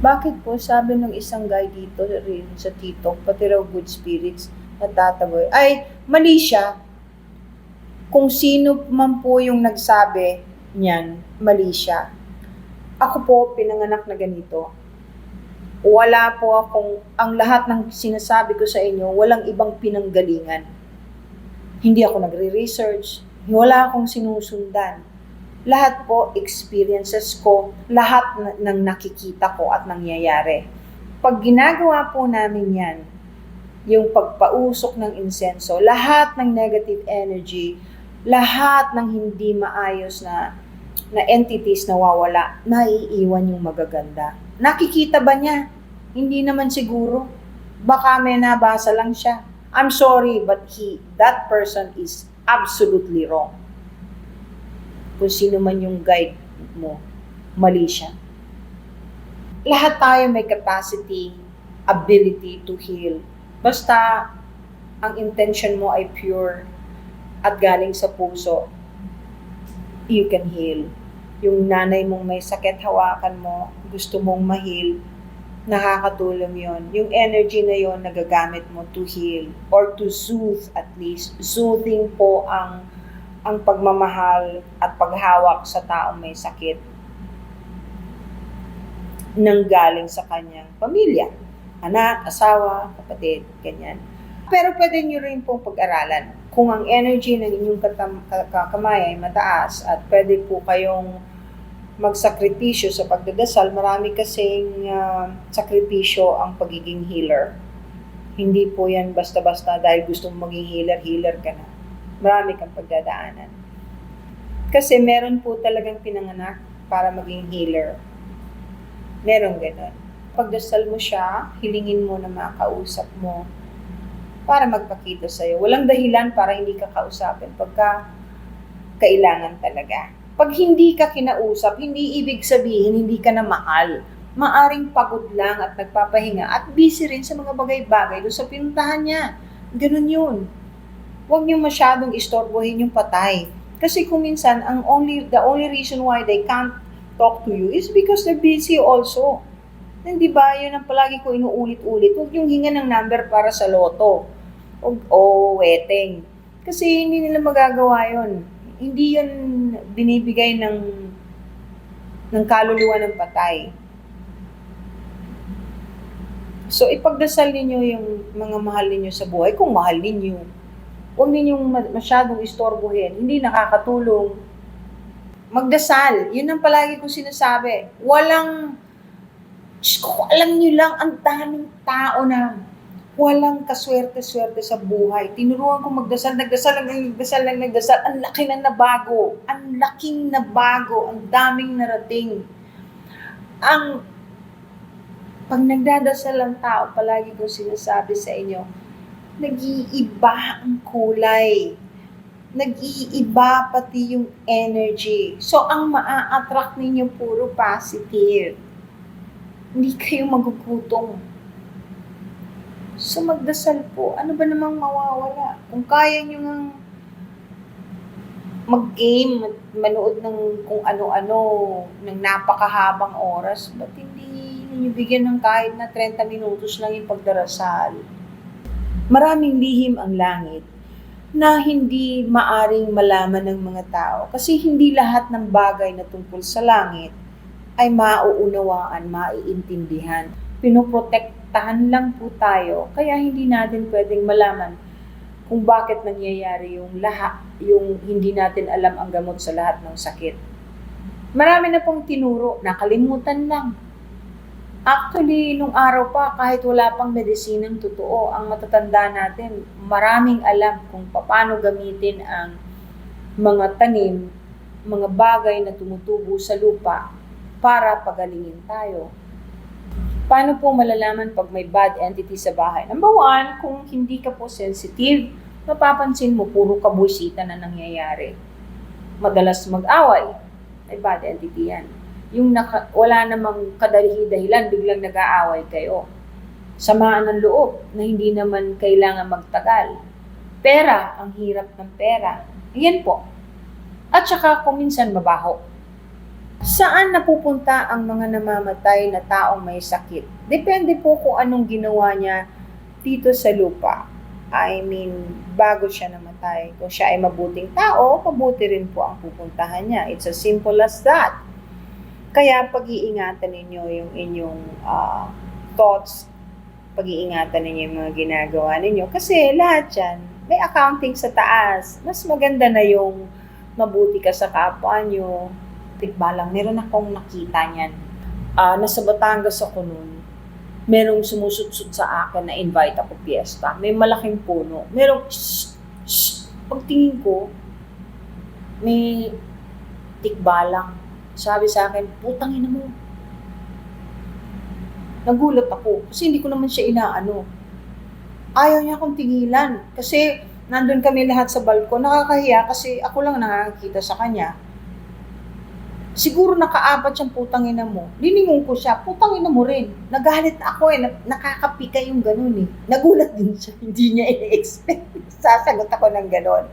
Bakit po sabi ng isang guy dito rin sa TikTok, pati raw good spirits, natataboy. Ay, mali siya. Kung sino man po yung nagsabi niyan, mali siya. Ako po, pinanganak na ganito. Wala po akong, ang lahat ng sinasabi ko sa inyo, walang ibang pinanggalingan. Hindi ako nagre-research, wala akong sinusundan lahat po experiences ko, lahat ng nakikita ko at nangyayari. Pag ginagawa po namin yan, yung pagpausok ng insenso, lahat ng negative energy, lahat ng hindi maayos na na entities na wawala, naiiwan yung magaganda. Nakikita ba niya? Hindi naman siguro. Baka may nabasa lang siya. I'm sorry, but he, that person is absolutely wrong kung sino man yung guide mo, mali siya. Lahat tayo may capacity, ability to heal. Basta ang intention mo ay pure at galing sa puso, you can heal. Yung nanay mong may sakit, hawakan mo, gusto mong mahil, nakakatulong yon. Yung energy na yon nagagamit mo to heal or to soothe at least. Soothing po ang ang pagmamahal at paghawak sa taong may sakit nang galing sa kanyang pamilya. Anak, asawa, kapatid, ganyan. Pero pwede nyo rin pong pag-aralan. Kung ang energy ng inyong katam- kakamay ay mataas at pwede po kayong magsakripisyo sa pagdadasal, marami kasing uh, sakripisyo ang pagiging healer. Hindi po yan basta-basta dahil gusto mong maging healer, healer ka na marami kang pagdadaanan. Kasi meron po talagang pinanganak para maging healer. Meron ganun. Pagdasal mo siya, hilingin mo na makausap mo para magpakita sa'yo. Walang dahilan para hindi ka kausapin pagka kailangan talaga. Pag hindi ka kinausap, hindi ibig sabihin hindi ka na mahal. Maaring pagod lang at nagpapahinga at busy rin sa mga bagay-bagay doon sa pinuntahan niya. Ganun yun huwag niyo masyadong istorbohin yung patay. Kasi kung minsan, ang only, the only reason why they can't talk to you is because they're busy also. Hindi ba, yun ang palagi ko inuulit-ulit. Huwag yung hinga ng number para sa loto o, o weteng. Kasi hindi nila magagawa yun. Hindi yun binibigay ng ng kaluluwa ng patay. So, ipagdasal ninyo yung mga mahal ninyo sa buhay, kung mahal ninyo. Huwag ninyong masyadong istorbohin. Hindi nakakatulong. Magdasal. Yun ang palagi kong sinasabi. Walang, ko, alam niyo lang, ang daming tao na walang kaswerte-swerte sa buhay. Tinuruan ko magdasal, nagdasal nagdasal lang, nagdasal. Ang laki na nabago. Ang laking nabago. Ang daming narating. Ang pag nagdadasal ang tao, palagi ko sinasabi sa inyo, nag-iiba ang kulay. Nag-iiba pati yung energy. So, ang maa-attract ninyo puro positive. Hindi kayo magugutom. So, magdasal po. Ano ba namang mawawala? Kung kaya nyo ng mag-game, manood ng kung ano-ano, ng napakahabang oras, ba't hindi ninyo bigyan ng kahit na 30 minutos lang yung pagdarasal? Maraming lihim ang langit na hindi maaring malaman ng mga tao kasi hindi lahat ng bagay na tungkol sa langit ay mauunawaan, maiintindihan. Pinoprotektahan lang po tayo kaya hindi natin pwedeng malaman kung bakit nangyayari yung lahat, yung hindi natin alam ang gamot sa lahat ng sakit. Marami na pong tinuro, nakalimutan lang. Actually, nung araw pa, kahit wala pang medisinang totoo, ang matatanda natin, maraming alam kung paano gamitin ang mga tanim, mga bagay na tumutubo sa lupa para pagalingin tayo. Paano po malalaman pag may bad entity sa bahay? Number one, kung hindi ka po sensitive, mapapansin mo puro kabusita na nangyayari. Madalas mag-away, ay bad entity yan yung naka, wala namang kadalihi-dahilan, biglang nag-aaway kayo. Samaan ng loob na hindi naman kailangan magtagal. Pera, ang hirap ng pera. Yan po. At saka kung minsan mabaho. Saan napupunta ang mga namamatay na taong may sakit? Depende po kung anong ginawa niya dito sa lupa. I mean, bago siya namatay. Kung siya ay mabuting tao, mabuti rin po ang pupuntahan niya. It's as simple as that. Kaya pag-iingatan ninyo yung inyong ah, thoughts, pag-iingatan ninyo yung mga ginagawa ninyo. Kasi lahat yan, may accounting sa taas. Mas maganda na yung mabuti ka sa kapwa nyo. Tikbalang, meron akong nakita niyan. Ah, nasa Batangas ako noon. Merong sumusutsut sa akin na invite ako piyesta. May malaking puno. Merong shh, shh. Pagtingin ko, may tikbalang. Sabi sa akin, putang ina mo. Nagulat ako kasi hindi ko naman siya inaano. Ayaw niya akong tingilan kasi nandun kami lahat sa balkon. Nakakahiya kasi ako lang nakakita sa kanya. Siguro nakaapat siyang putang ina mo. Liningon ko siya, putang ina mo rin. Nagalit ako eh, na- nakakapika yung ganun eh. Nagulat din siya, hindi niya i-expect. Sasagot ako ng ganun.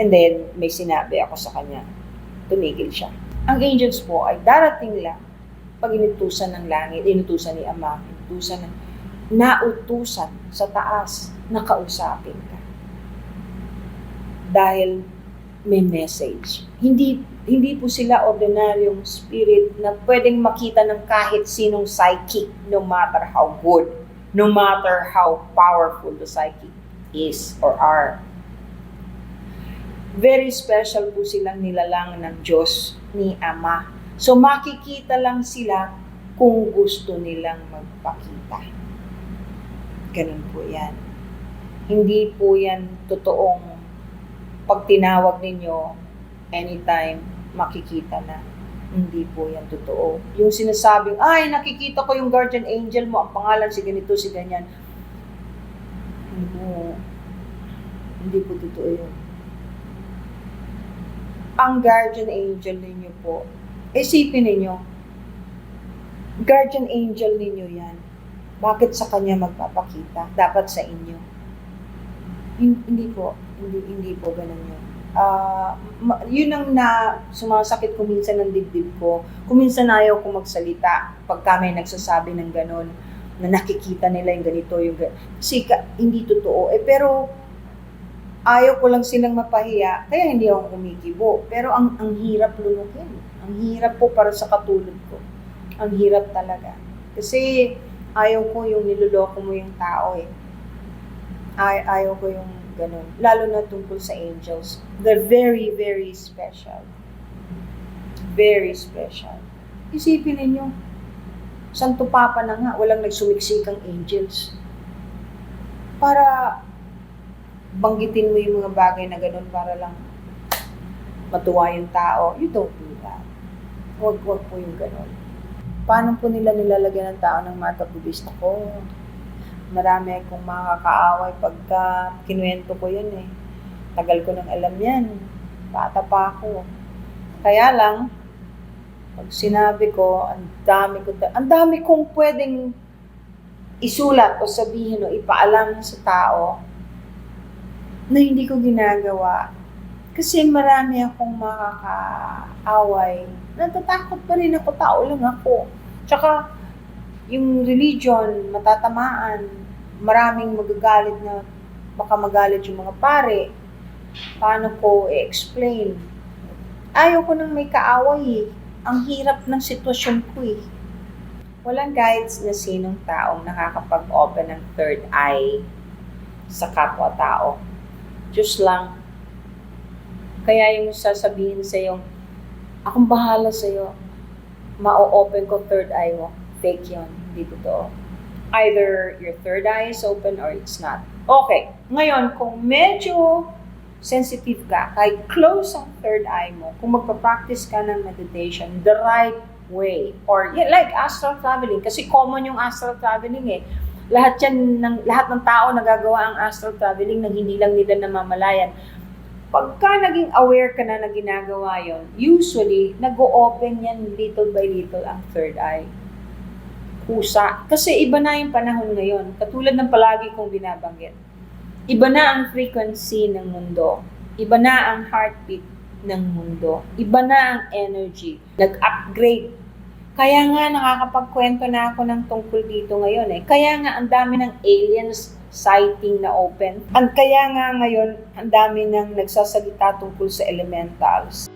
And then, may sinabi ako sa kanya. Tumigil siya. Ang angels po ay darating lang pag inutusan ng langit, inutusan ni Ama, inutusan ng nautusan sa taas na kausapin ka. Dahil may message. Hindi hindi po sila ordinaryong spirit na pwedeng makita ng kahit sinong psychic no matter how good, no matter how powerful the psychic is or are. Very special po silang nilalang ng Diyos ni Ama. So makikita lang sila kung gusto nilang magpakita. Ganun po yan. Hindi po yan totoong pag tinawag ninyo, anytime, makikita na. Hindi po yan totoo. Yung sinasabing, ay, nakikita ko yung guardian angel mo, ang pangalan si ganito, si ganyan. Hindi po, hindi po totoo yun. Ang guardian angel ninyo po, isipin ninyo, guardian angel ninyo yan. Bakit sa kanya magpapakita? Dapat sa inyo. Hin- Hindi po, hindi, hindi po ganun yun. Ma- yun ang na sumasakit ko minsan ng dibdib ko. Kuminsan ayaw ko magsalita pagka may nagsasabi ng ganun na nakikita nila yung ganito, yung ganito. Kasi ka, hindi totoo. Eh, pero ayaw ko lang silang mapahiya, kaya hindi ako kumikibo. Pero ang, ang hirap lunukin. Ang hirap po para sa katulad ko. Ang hirap talaga. Kasi ayaw ko yung niloloko mo yung tao eh. Ay, ayaw ko yung ganun. Lalo na tungkol sa angels. They're very, very special. Very special. Isipin ninyo, Santo Papa na nga, walang nagsumiksikang angels. Para banggitin mo yung mga bagay na ganun para lang matuwa yung tao. You don't do that. Huwag, huwag po yung ganun. Paano po nila nilalagyan ng tao ng mata budista ko? Marami akong makakaaway pagka kinuwento ko yun eh. Tagal ko nang alam yan. Bata pa ako. Kaya lang, pag sinabi ko, ang dami ko, ang dami kong pwedeng isulat o sabihin o ipaalam sa tao na hindi ko ginagawa. Kasi marami akong makakaaway. Natatakot pa rin ako, tao lang ako. Tsaka, yung religion, matatamaan, maraming magagalit na baka magalit yung mga pare. Paano ko i-explain? Ayaw ko nang may kaaway eh. Ang hirap ng sitwasyon ko eh. Walang guides na sinong taong nakakapag-open ng third eye sa kapwa-tao. Diyos lang. Kaya yung sasabihin sa yung, akong bahala sa iyo, ma-open ko third eye mo. Fake yun. Hindi totoo. Either your third eye is open or it's not. Okay. Ngayon, kung medyo sensitive ka, kahit close ang third eye mo, kung magpa-practice ka ng meditation the right way, or yeah, like astral traveling, kasi common yung astral traveling eh. Lahat yan, ng, lahat ng tao nagagawa ang astral traveling nang hindi lang nila namamalayan. Pagka naging aware ka na na ginagawa yon, usually, nag-o-open yan little by little ang third eye. Kusa. Kasi iba na yung panahon ngayon. Katulad ng palagi kong binabanggit. Iba na ang frequency ng mundo. Iba na ang heartbeat ng mundo. Iba na ang energy. Nag-upgrade. Kaya nga nakakapagkwento na ako ng tungkol dito ngayon eh. Kaya nga ang dami ng aliens sighting na open. Ang kaya nga ngayon, ang dami nang nagsasalita tungkol sa elementals.